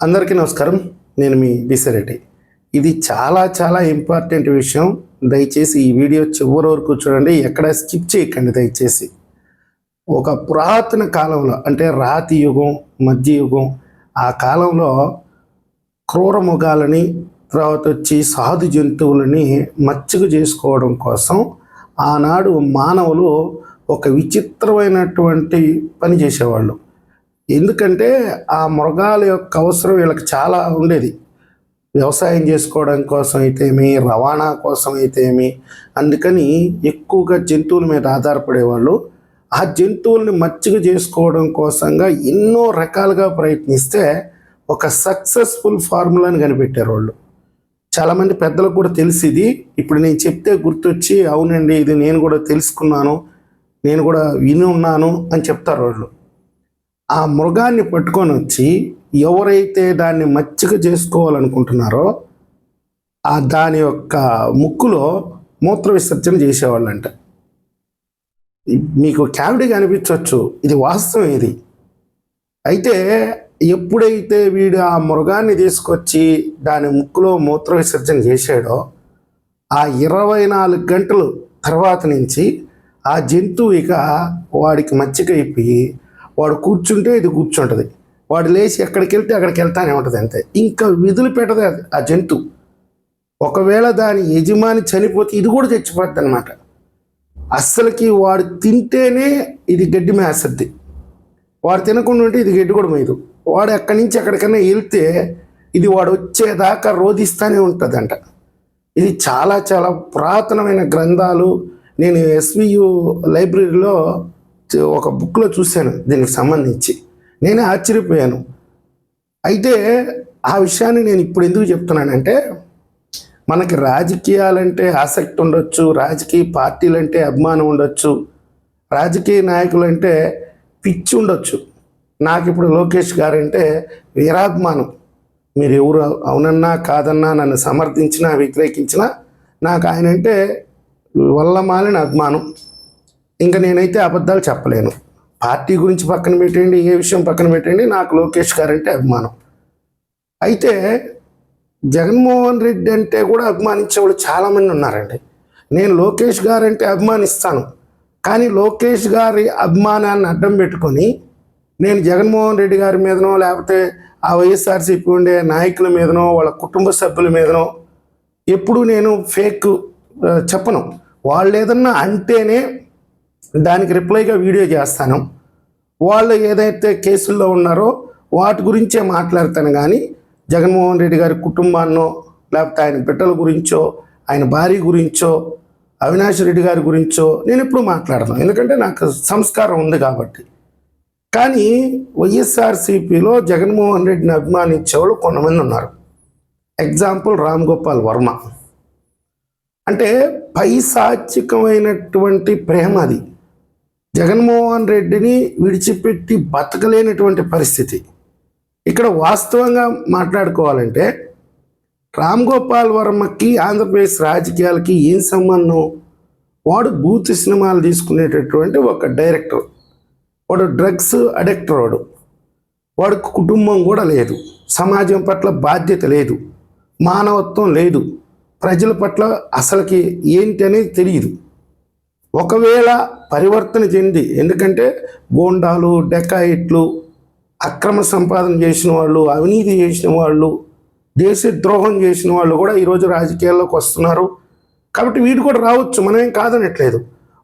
అందరికీ నమస్కారం. నేను మీ బిసిరెడ్డి ఇది చాలా చాలా ఇంపార్టెంట్ విషయం. దయచేసి ఈ వీడియో చివరి వరకు చూడండి. ఎక్కడ స్కిప్ చేయకండి దయచేసి. ఒక పురాతన కాలంలో అంటే రాతి యుగం మధ్యయుగం ఆ కాలంలో క్రూరముగాలని తర్వాత వచ్చి సాధు జంతువులని మచ్చిక చేసుకోవడం కోసం ఆనాడు మానవులు ఒక విచిత్రమైనటువంటి పని చేసేవాళ్ళు. ఎందుకంటే ఆ మృగాల యొక్క అవసరం వీళ్ళకి చాలా ఉండేది. వ్యవసాయం చేసుకోవడం కోసం అయితేమి రవాణా కోసం అయితేమి అందుకని ఎక్కువగా జంతువుల మీద ఆధారపడేవాళ్ళు ఆ జంతువుల్ని మచ్చిక చేసుకోవడం కోసంగా ఎన్నో రకాలుగా ప్రయత్నిస్తే ఒక సక్సెస్ఫుల్ ఫార్ములాని కనిపెట్టారు వాళ్ళు. చాలామంది పెద్దలకు కూడా తెలిసింది ఇప్పుడు నేను చెప్తే గుర్తొచ్చి అవునండి ఇది నేను కూడా తెలుసుకున్నాను నేను కూడా విని ఉన్నాను అని చెప్తారు వాళ్ళు. ఆ మృగాన్ని పట్టుకొని వచ్చి ఎవరైతే దాన్ని మచ్చిక చేసుకోవాలనుకుంటున్నారో ఆ దాని యొక్క ముక్కులో మూత్ర విసర్జన చేసేవాళ్ళంట. మీకు క్యావిటీగా అనిపించవచ్చు ఇది వాస్తవం ఇది. అయితే ఎప్పుడైతే వీడు ఆ మృగాన్ని తీసుకొచ్చి దాని ముక్కులో మూత్ర విసర్జన చేశాడో ఆ ఇరవై నాలుగు గంటలు తర్వాత నుంచి ఆ జంతువు ఇక వాడికి మచ్చిక అయిపోయి వాడు కూర్చుంటే ఇది కూర్చుంటుంది. వాడు లేచి ఎక్కడికి వెళ్తే అక్కడికి వెళ్తానే ఉంటుంది అంతే. ఇంకా విధులు పెట్టదు అది ఆ జంతువు ఒకవేళ దాని యజమాని చనిపోతే ఇది కూడా చచ్చిపోద్ది అనమాట అస్సలకి వాడు తింటేనే ఇది గడ్డి మేసద్ది. వాడు తినకుండా ఉంటే ఇది గడ్డి కూడా మీదు వాడు ఎక్కడి నుంచి ఎక్కడికైనా వెళ్తే ఇది వాడు వచ్చేదాకా రోధిస్తూనే ఉంటుందంట. ఇది చాలా చాలా పురాతనమైన గ్రంథాలు. నేను ఎస్వియు లైబ్రరీలో ఒక బుక్లో చూశాను దీనికి సంబంధించి. నేనే ఆశ్చర్యపోయాను. అయితే ఆ విషయాన్ని నేను ఇప్పుడు ఎందుకు చెప్తున్నానంటే మనకి రాజకీయాలంటే ఆసక్తి ఉండొచ్చు రాజకీయ పార్టీలంటే అభిమానం ఉండొచ్చు రాజకీయ నాయకులంటే పిచ్చి ఉండొచ్చు. నాకు ఇప్పుడు లోకేష్ గారంటే వీరాభిమానం. మీరు ఎవరు అవునన్నా కాదన్నా నన్ను సమర్థించినా వ్యతిరేకించినా నాకు ఆయన అంటే వల్లమాలిన అభిమానం. ఇంకా నేనైతే అబద్ధాలు చెప్పలేను. పార్టీ గురించి పక్కన పెట్టండి ఏ విషయం పక్కన పెట్టండి నాకు లోకేష్ గారు అంటే అభిమానం. అయితే జగన్మోహన్ రెడ్డి అంటే కూడా అభిమానించే వాళ్ళు చాలామంది ఉన్నారండి. నేను లోకేష్ గారంటే అభిమానిస్తాను. కానీ లోకేష్ గారి అభిమానాన్ని అడ్డం పెట్టుకొని నేను జగన్మోహన్ రెడ్డి గారి మీదనో లేకపోతే ఆ వైఎస్ఆర్సీపీ ఉండే నాయకుల మీదనో వాళ్ళ కుటుంబ సభ్యుల మీదనో ఎప్పుడు నేను ఫేక్ చెప్పను. వాళ్ళు ఏదన్నా అంటేనే దానికి రిప్లైగా వీడియో చేస్తాను. వాళ్ళు ఏదైతే కేసుల్లో ఉన్నారో వాటి గురించే మాట్లాడతాను కానీ జగన్మోహన్ రెడ్డి గారి కుటుంబాన్నో లేకపోతే ఆయన బిడ్డల గురించో ఆయన భార్య గురించో అవినాష్ రెడ్డి గారి గురించో నేను ఎప్పుడు మాట్లాడతాను ఎందుకంటే నాకు సంస్కారం ఉంది కాబట్టి. కానీ వైఎస్ఆర్సీపీలో జగన్మోహన్ రెడ్డిని అభిమానించేవాళ్ళు కొంతమంది ఉన్నారు. ఎగ్జాంపుల్ రామ్ గోపాల్ వర్మ. అంటే పైశాచికమైనటువంటి ప్రేమ అది. జగన్మోహన్ రెడ్డిని విడిచిపెట్టి బతకలేనటువంటి పరిస్థితి. ఇక్కడ వాస్తవంగా మాట్లాడుకోవాలంటే రామ్ గోపాల్ వర్మకి ఆంధ్రప్రదేశ్ రాజకీయాలకి ఏం సంబంధం? వాడు బూత్ సినిమాలు తీసుకునేటటువంటి ఒక డైరెక్టర్. వాడు డ్రగ్స్ అడిక్టర్ వాడు. వాడికి కుటుంబం కూడా లేదు. సమాజం పట్ల బాధ్యత లేదు. మానవత్వం లేదు. ప్రజల పట్ల అసలుకి ఏంటి అనేది తెలియదు. ఒకవేళ పరివర్తన చెంది ఎందుకంటే గోండాలు డెకాయిట్లు అక్రమ సంపాదన చేసిన వాళ్ళు అవినీతి చేసిన వాళ్ళు దేశ ద్రోహం చేసిన వాళ్ళు కూడా ఈరోజు రాజకీయాల్లోకి వస్తున్నారు. కాబట్టి వీడు కూడా రావచ్చు మనమేం కాదనట్లేదు.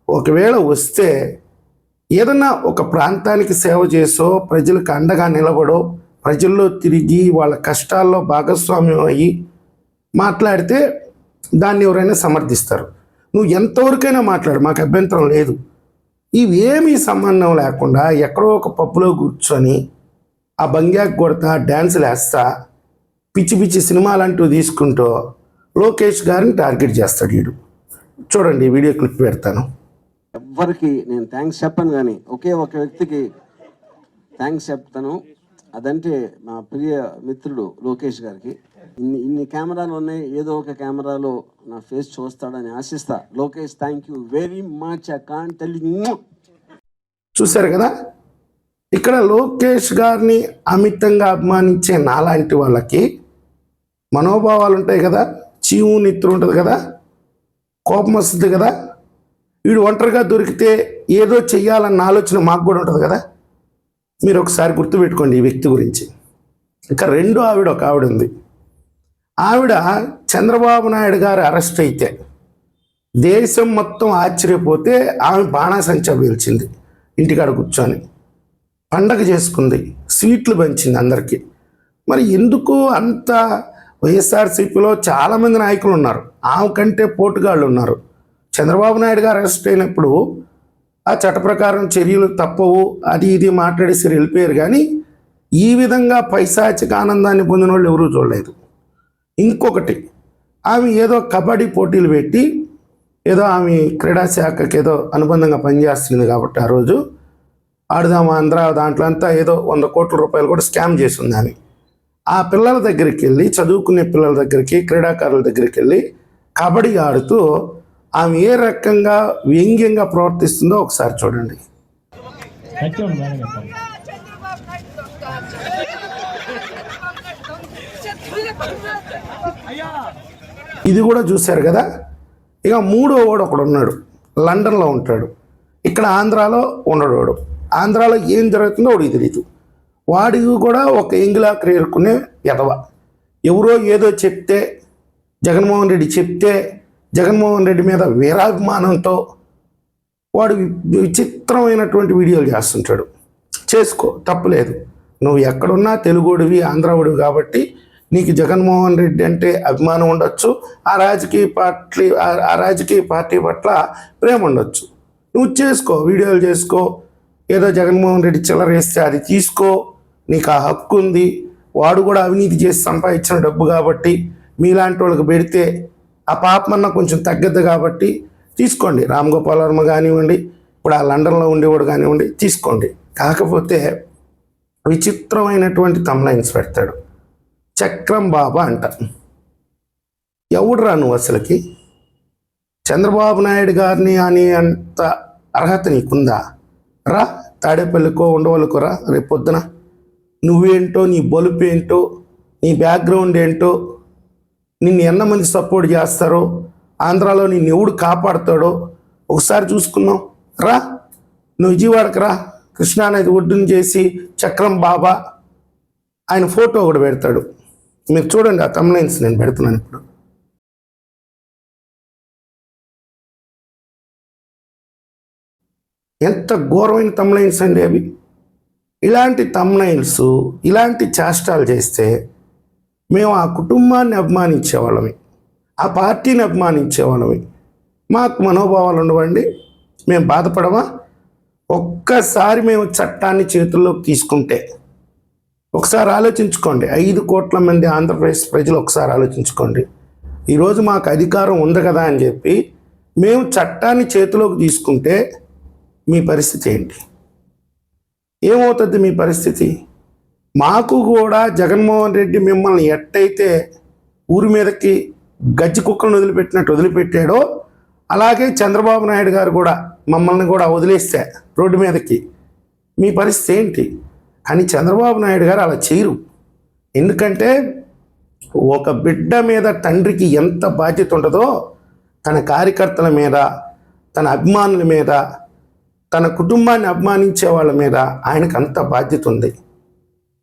ఒకవేళ వస్తే ఏదన్నా ఒక ప్రాంతానికి సేవ చేసో ప్రజలకు అండగా నిలబడో ప్రజల్లో తిరిగి వాళ్ళ కష్టాల్లో భాగస్వామ్యం అయ్యి మాట్లాడితే దాన్ని ఎవరైనా సమర్థిస్తారు. నువ్వు ఎంతవరకైనా మాట్లాడు మాకు అభ్యంతరం లేదు. ఇవేమీ సంబంధం లేకుండా ఎక్కడో ఒక పప్పులో కూర్చొని ఆ బంగ్యాకు కొడతా డ్యాన్సులు వేస్తా పిచ్చి పిచ్చి సినిమాలు అంటూ తీసుకుంటూ లోకేష్ గారిని టార్గెట్ చేస్తాడు వీడు. చూడండి వీడియో క్లిప్ పెడతాను. ఎవ్వరికి నేను థ్యాంక్స్ చెప్పను కానీ ఒకే ఒక వ్యక్తికి థ్యాంక్స్ చెప్తాను. అదంటే మా ప్రియ మిత్రుడు లోకేష్ గారికి. ఇన్ని ఇన్ని కెమెరాలు ఉన్నాయి. ఏదో ఒక కెమెరాలో నా ఫేస్ చూస్తాడని ఆశిస్తా. Lokesh thank you very much I tell చూశారు కదా? ఇక్కడ లోకేష్ గారిని అమితంగా అభిమానించే నాలాంటి వాళ్ళకి మనోభావాలు ఉంటాయి కదా? చీవు నిద్ర ఉంటుంది కదా? కోపం వస్తుంది కదా? వీడు ఒంటరిగా దొరికితే ఏదో చెయ్యాలన్న ఆలోచన మాకు కూడా ఉంటుంది కదా? మీరు ఒకసారి గుర్తుపెట్టుకోండి ఈ వ్యక్తి గురించి. ఇంకా రెండో ఆవిడ ఒక ఆవిడ ఉంది. ఆవిడ చంద్రబాబు నాయుడు గారు అరెస్ట్ అయితే దేశం మొత్తం ఆశ్చర్యపోతే ఆమె బాణాసంచా పీల్చింది. ఇంటికాడ కూర్చొని పండగ చేసుకుంది. స్వీట్లు పంచింది అందరికీ. మరి ఎందుకు అంత వైఎస్ఆర్సీపీలో చాలామంది నాయకులు ఉన్నారు. ఆమె కంటే పోటుగాళ్ళు ఉన్నారు. చంద్రబాబు నాయుడు గారు అరెస్ట్ అయినప్పుడు ఆ చట్ట ప్రకారం చర్యలు తప్పవు అది ఇది మాట్లాడేసి వెళ్ళిపోయారు కానీ ఈ విధంగా పైశాచిక ఆనందాన్ని పొందిన వాళ్ళు ఎవరూ చూడలేదు. ఇంకొకటి ఆమె ఏదో కబడ్డీ పోటీలు పెట్టి ఏదో ఆమె క్రీడా శాఖకి ఏదో అనుబంధంగా పనిచేస్తుంది కాబట్టి ఆ రోజు ఆడుదాం ఆంధ్ర దాంట్లో అంతా ఏదో వంద కోట్ల రూపాయలు కూడా స్కామ్ చేసి ఉంది ఆమె. ఆ పిల్లల దగ్గరికి వెళ్ళి చదువుకునే పిల్లల దగ్గరికి క్రీడాకారుల దగ్గరికి వెళ్ళి కబడ్డీ ఆడుతూ ఆమె ఏ రకంగా వ్యంగ్యంగా ప్రవర్తిస్తుందో ఒకసారి చూడండి. ఇది కూడా చూశారు కదా? ఇక మూడో వాడు ఒకడు ఉన్నాడు. లండన్లో ఉంటాడు. ఇక్కడ ఆంధ్రాలో ఉండడు వాడు. ఆంధ్రాలో ఏం జరుగుతుందో వాడికి తెలియదు వాడికి కూడా ఒక ఎంగిలాకరి ఏరుకునే ఎదవ ఎవరో ఏదో చెప్తే జగన్మోహన్ రెడ్డి చెప్తే జగన్మోహన్ రెడ్డి మీద వీరాభిమానంతో వాడు విచిత్రమైనటువంటి వీడియోలు చేస్తుంటాడు. చేసుకో తప్పులేదు నువ్వు ఎక్కడున్నా తెలుగుడివి ఆంధ్రావుడివి కాబట్టి నీకు జగన్మోహన్ రెడ్డి అంటే అభిమానం ఉండొచ్చు ఆ రాజకీయ పార్టీ ఆ- ఆ రాజకీయ పార్టీ పట్ల ప్రేమ ఉండొచ్చు. నువ్వు చేసుకో వీడియోలు చేసుకో ఏదో జగన్మోహన్ రెడ్డి చిల్లర వేస్తే అది తీసుకో నీకు ఆ హక్కు ఉంది. వాడు కూడా అవినీతి చేసి సంపాదించిన డబ్బు కాబట్టి మీలాంటి వాళ్ళకి పెడితే ఆ పాపమన్న కొంచెం తగ్గద్దు కాబట్టి తీసుకోండి. రామ్ గోపాల్ వర్మ కానివ్వండి ఇప్పుడు ఆ లండన్లో ఉండేవాడు కానివ్వండి తీసుకోండి. కాకపోతే విచిత్రమైనటువంటి తమ్లైన్స్ పెడతాడు. చక్రం బాబా అంట. ఎవడురా నువ్వు అసలుకి? చంద్రబాబు నాయుడు గారిని అని అంత అర్హత నీకుందా? రా తాడేపల్లికో ఉండవల్లికో రా రేపు పొద్దున. నువ్వేంటో నీ బలుపు ఏంటో నీ బ్యాక్గ్రౌండ్ ఏంటో నిన్ను ఎంతమంది సపోర్ట్ చేస్తారో ఆంధ్రాలో నిన్ను ఎవడు కాపాడతాడో ఒకసారి చూసుకుందాం. రా నువ్వు విజయవాడకు రా. కృష్ణానది ఒడ్డున చేసి చక్రం బాబా ఆయన ఫోటో ఒకటి పెడతాడు. మీరు చూడండి ఆ తమ్లైన్స్ నేను పెడుతున్నాను ఇప్పుడు. ఎంత ఘోరమైన తమ్లైన్స్ అండి అవి. ఇలాంటి తమ్లైన్స్ ఇలాంటి చేష్టాలు చేస్తే మేము ఆ కుటుంబాన్ని అభిమానించేవాళ్ళమి ఆ పార్టీని అభిమానించేవాళ్ళమి మాకు మనోభావాలు ఉండవండి. మేము బాధపడమా? ఒక్కసారి మేము చట్టాన్ని చేతుల్లోకి తీసుకుంటే ఒకసారి ఆలోచించుకోండి. ఐదు కోట్ల మంది ఆంధ్రప్రదేశ్ ప్రజలు ఒకసారి ఆలోచించుకోండి. ఈరోజు మాకు అధికారం ఉంది కదా అని చెప్పి మేము చట్టాన్ని చేతిలోకి తీసుకుంటే మీ పరిస్థితి ఏంటి? ఏమవుతుంది మీ పరిస్థితి? మాకు కూడా జగన్మోహన్ రెడ్డి మిమ్మల్ని ఎట్టయితే ఊరి మీదకి గజ్జి కుక్కలను వదిలిపెట్టినట్టు వదిలిపెట్టాడో అలాగే చంద్రబాబు నాయుడు గారు కూడా మమ్మల్ని కూడా వదిలేస్తే రోడ్డు మీదకి. మీ పరిస్థితి ఏంటి? అని చంద్రబాబు నాయుడు గారు అలా చేయరు. ఎందుకంటే ఒక బిడ్డ మీద తండ్రికి ఎంత బాధ్యత ఉంటుందో తన కార్యకర్తల మీద తన అభిమానుల మీద తన కుటుంబాన్ని అభిమానించే వాళ్ళ మీద ఆయనకు అంత బాధ్యత ఉంది.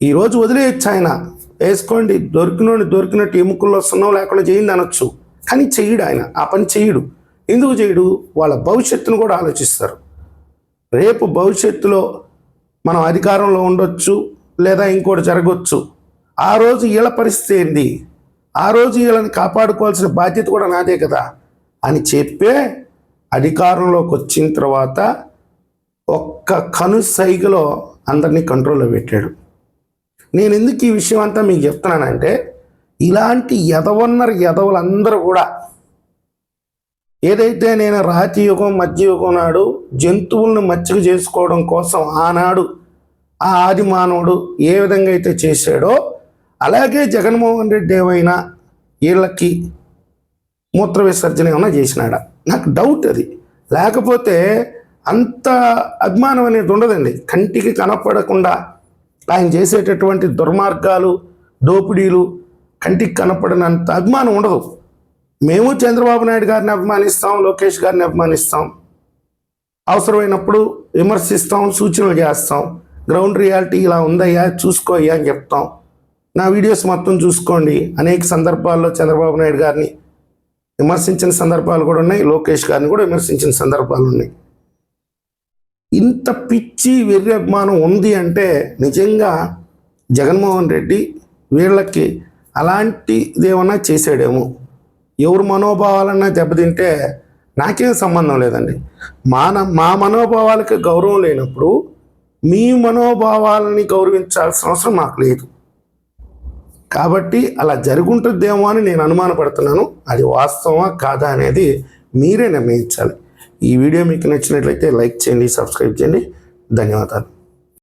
ఈరోజు వదిలేయచ్చు ఆయన. వేసుకోండి దొరికినోని దొరికినట్టు ఎముకల్లో సున్నం లేకుండా చేయండి అనొచ్చు. కానీ చెయ్యడు ఆయన. ఆ పని చెయ్యడు. ఎందుకు చేయడు వాళ్ళ భవిష్యత్తును కూడా ఆలోచిస్తారు. రేపు భవిష్యత్తులో మనం అధికారంలో ఉండొచ్చు లేదా ఇంకోటి జరగచ్చు. ఆ రోజు వీళ్ళ పరిస్థితి ఏంది? ఆ రోజు వీళ్ళని కాపాడుకోవాల్సిన బాధ్యత కూడా నాదే కదా. అని చెప్పే అధికారంలోకి వచ్చిన తర్వాత ఒక్క కను సైగలో అందరినీ కంట్రోల్లో పెట్టాడు. నేను ఎందుకు ఈ విషయం అంతా మీకు చెప్తున్నానంటే ఇలాంటి ఎదవన్నర ఎదవలందరూ కూడా ఏదైతే నేను రాతి యుగం మధ్యయుగం నాడు జంతువులను మచ్చిక చేసుకోవడం కోసం ఆనాడు ఆ ఆది మానవుడు ఏ విధంగా అయితే చేశాడో అలాగే జగన్మోహన్ రెడ్డి ఏమైనా వీళ్ళకి మూత్ర విసర్జన ఏమైనా చేసినాడా? నాకు డౌట్ అది. లేకపోతే అంత అభిమానం అనేది ఉండదండి. కంటికి కనపడకుండా ఆయన చేసేటటువంటి దుర్మార్గాలు దోపిడీలు కంటికి కనపడనంత అభిమానం ఉండదు. మేము చంద్రబాబు నాయుడు గారిని అభిమానిస్తాం లోకేష్ గారిని అభిమానిస్తాం. అవసరమైనప్పుడు విమర్శిస్తాం సూచనలు చేస్తాం. గ్రౌండ్ రియాలిటీ ఇలా ఉందయ్యా చూసుకో అయ్యా అని చెప్తాం. నా వీడియోస్ మొత్తం చూసుకోండి. అనేక సందర్భాల్లో చంద్రబాబు నాయుడు గారిని విమర్శించిన సందర్భాలు కూడా ఉన్నాయి లోకేష్ గారిని కూడా విమర్శించిన సందర్భాలు ఉన్నాయి. ఇంత పిచ్చి వెర్రి అభిమానం ఉంది అంటే నిజంగా జగన్మోహన్ రెడ్డి వీళ్ళకి అలాంటిదేమన్నా చేసాడేమో ఎవరు మనోభావాలన్నా దెబ్బతింటే నాకేం సంబంధం లేదండి. మాన మా మనోభావాలకి గౌరవం లేనప్పుడు మీ మనోభావాలని గౌరవించాల్సిన అవసరం మాకు లేదు. కాబట్టి అలా జరుగుంటుందేమో అని నేను అనుమానపడుతున్నాను. అది వాస్తవమా కాదా అనేది మీరే నిర్ణయించాలి. ఈ వీడియో మీకు నచ్చినట్లయితే లైక్ చేయండి సబ్స్క్రైబ్ చేయండి. ధన్యవాదాలు.